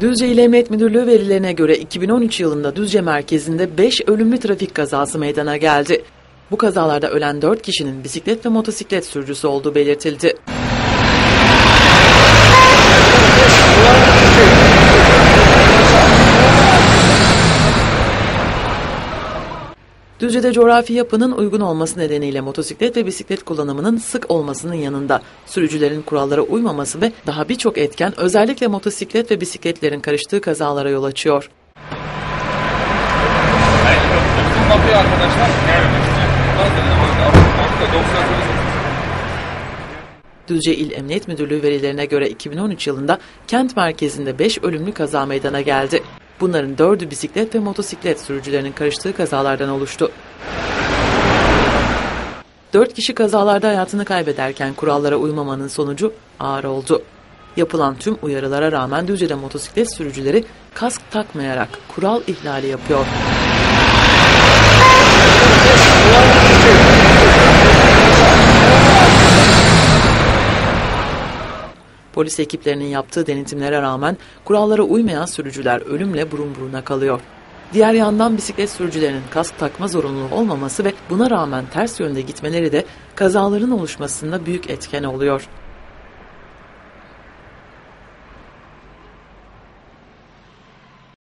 Düzce İl Emniyet Müdürlüğü verilerine göre 2013 yılında Düzce merkezinde 5 ölümlü trafik kazası meydana geldi. Bu kazalarda ölen 4 kişinin bisiklet ve motosiklet sürücüsü olduğu belirtildi. Düzce'de coğrafi yapının uygun olması nedeniyle motosiklet ve bisiklet kullanımının sık olmasının yanında sürücülerin kurallara uymaması ve daha birçok etken özellikle motosiklet ve bisikletlerin karıştığı kazalara yol açıyor. Düzce İl Emniyet Müdürlüğü verilerine göre 2013 yılında kent merkezinde 5 ölümlü kaza meydana geldi. Bunların 4'ü bisiklet ve motosiklet sürücülerinin karıştığı kazalardan oluştu. 4 kişi kazalarda hayatını kaybederken kurallara uymamanın sonucu ağır oldu. Yapılan tüm uyarılara rağmen Düzce'de motosiklet sürücüleri kask takmayarak kural ihlali yapıyor. Polis ekiplerinin yaptığı denetimlere rağmen kurallara uymayan sürücüler ölümle burun buruna kalıyor. Diğer yandan bisiklet sürücülerinin kask takma zorunluluğu olmaması ve buna rağmen ters yönde gitmeleri de kazaların oluşmasında büyük etken oluyor.